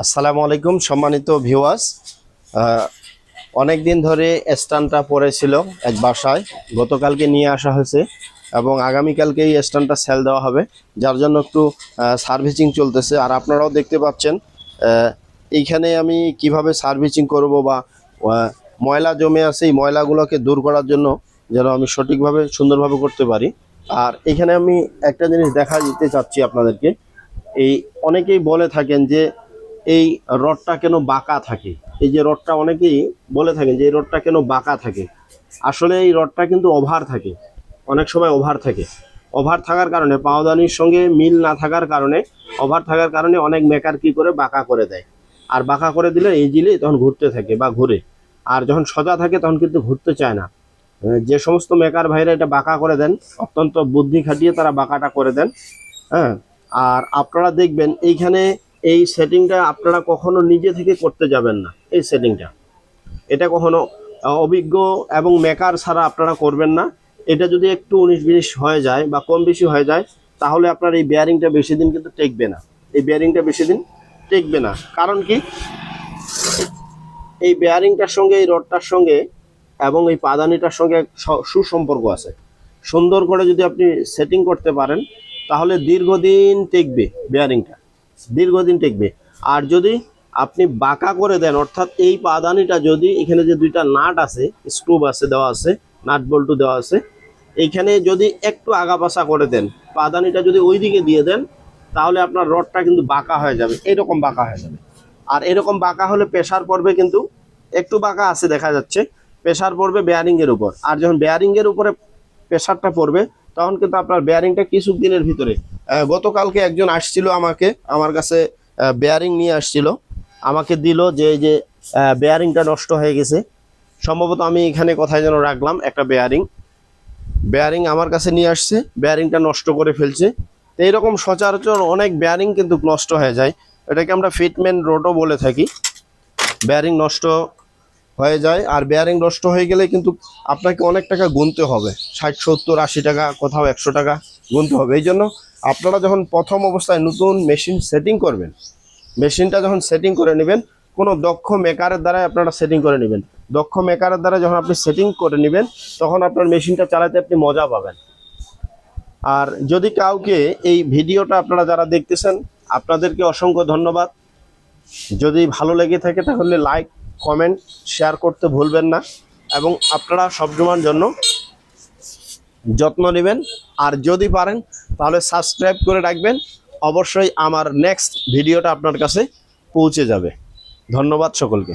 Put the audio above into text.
আসসালামু আলাইকুম, সম্মানিত ভিউয়ার্স অনেক দিন ধরে স্ট্যান্ডটা পড়েছিল এক বাসায়। গতকালকে নিয়ে আসা হয়েছে এবং আগামীকালকে এই স্ট্যান্ডটা সেল দেওয়া হবে। যার জন্য একটু সার্ভিসিং চলতেছে। আর আপনারাও দেখতে পাচ্ছেন এইখানে আমি কীভাবে সার্ভিসিং করব বা ময়লা জমে আছে এই ময়লাগুলোকে দূর করার জন্য যেন আমি সঠিকভাবে, সুন্দরভাবে করতে পারি। আর এখানে আমি একটা জিনিস দেখা দিতে চাচ্ছি আপনাদেরকে। এই অনেকেই বলে থাকেন যে এই রডটা কেন বাঁকা থাকে? এই যে রডটা অনেকেই বলে থাকেন যে এই রডটা কেন বাঁকা থাকে? আসলে এই রডটা কিন্তু ওভার থাকে। অনেক সময় ওভার থাকে। ওভার থাকার কারণে পাওদানির সঙ্গে মিল না থাকার কারণে, ওভার থাকার কারণে অনেক মেকার কি করে বাঁকা করে দেয়। আর বাঁকা করে দিলে এই ইজিলি তখন ঘুরতে থাকে বা ঘুরে। আর যখন সোজা থাকে তখন কিন্তু ঘুরতে চায় না। যে সমস্ত মেকার ভাইরা এটা বাঁকা করে দেন, অত্যন্ত বুদ্ধি খাটিয়ে তারা বাঁকাটা করে দেন। হ্যাঁ আর আপনারা দেখবেন এইখানে এই সেটিংটা আপনারা কখনো নিজে থেকে করতে যাবেন না, এই সেটিংটা এটা কখনো অভিজ্ঞ এবং মেকার ছাড়া আপনারা করবেন না। এটা যদি একটু উনিশ বিশ হয়ে যায় বা কম বেশি হয়ে যায়, তাহলে আপনার এই বেয়ারিংটা বেশি দিন কিন্তু টেকবে না। এই বেয়ারিংটা বেশি দিন টেকবে না। কারণ কি? এই বেয়ারিংটার সঙ্গে, এই রডটার সঙ্গে এবং এই পাদানিটার সঙ্গে সুসম্পর্ক আছে। সুন্দর করে যদি আপনি সেটিং করতে পারেন, তাহলে দীর্ঘদিন টেকবে বেয়ারিংটা দীর্ঘদিন টেকবে। আর যদি আপনি বাঁকা করে দেন, অর্থাৎ এই পাদানিটা যদি এখানে যে দুইটা নাট আছে স্ক্রুব আছে দেওয়া আছে, নাট বল্টু দেওয়া আছে এইখানে যদি একটু আগাপাশা করে দেন, পাদানিটা যদি ওই দিকে দিয়ে দেন, তাহলে আপনার রডটা কিন্তু বাঁকা হয়ে যাবে, এরকম বাঁকা হয়ে যাবে। আর এরকম বাঁকা হলে প্রেশার পড়বে কিন্তু একটু বাঁকা আছে দেখা যাচ্ছে প্রেশার পড়বে বেয়ারিংয়ের উপর। আর যখন বেয়ারিংয়ের উপরে প্রেশারটা পড়বে তখন কিন্তু আপনার বেয়ারিংটা কিছু দিনের ভিতরে। গতকালকে একজন আসছিল আমাকে, আমার কাছে বেয়ারিং নিয়ে আসছিল। আমাকে দিল যে, এই যে বেয়ারিংটা নষ্ট হয়ে গেছে। সম্ভবত আমি এখানে কোথায় যেন রাখলাম, একটা বেয়ারিং বেয়ারিং আমার কাছে নিয়ে আসছে বেয়ারিংটা নষ্ট করে ফেলছে। তো এইরকম সচরাচর অনেক বেয়ারিং কিন্তু নষ্ট হয়ে যায়। এটাকে আমরা ফিটমেন্ট রোডও বলে থাকি। বেয়ারিং নষ্ট হয়ে যায় আর বেয়ারিং নষ্ট হয়ে গেলে কিন্তু আপনাকে অনেক টাকা গুনতে হবে। ষাট, সত্তর, আশি টাকা, কোথাও একশো টাকা গুনতে হবে। এই জন্য আপনারা যখন প্রথম অবস্থায় নতুন মেশিন সেটিং করবেন মেশিনটা যখন সেটিং করে নেবেন, কোনো দক্ষ মেকারের দ্বারাই আপনারা সেটিং করে নেবেন। দক্ষ মেকারের দ্বারা যখন আপনি সেটিং করে নেবেন, তখন আপনার মেশিনটা চালাতে আপনি মজা পাবেন। আর যদি কাউকে এই ভিডিওটা আপনারা যারা দেখতেছেন, আপনাদেরকে অসংখ্য ধন্যবাদ। যদি ভালো লেগে থাকে তাহলে লাইক কমেন্ট শেয়ার করতে ভুলবেন না এবং আপনারা সবসময়ের জন্য যত্ন নেবেন। আর যদি পারেন, তাহলে সাবস্ক্রাইব করে রাখবেন। অবশ্যই আমার নেক্সট ভিডিওটা আপনার কাছে পৌঁছে যাবে। ধন্যবাদ সকলকে।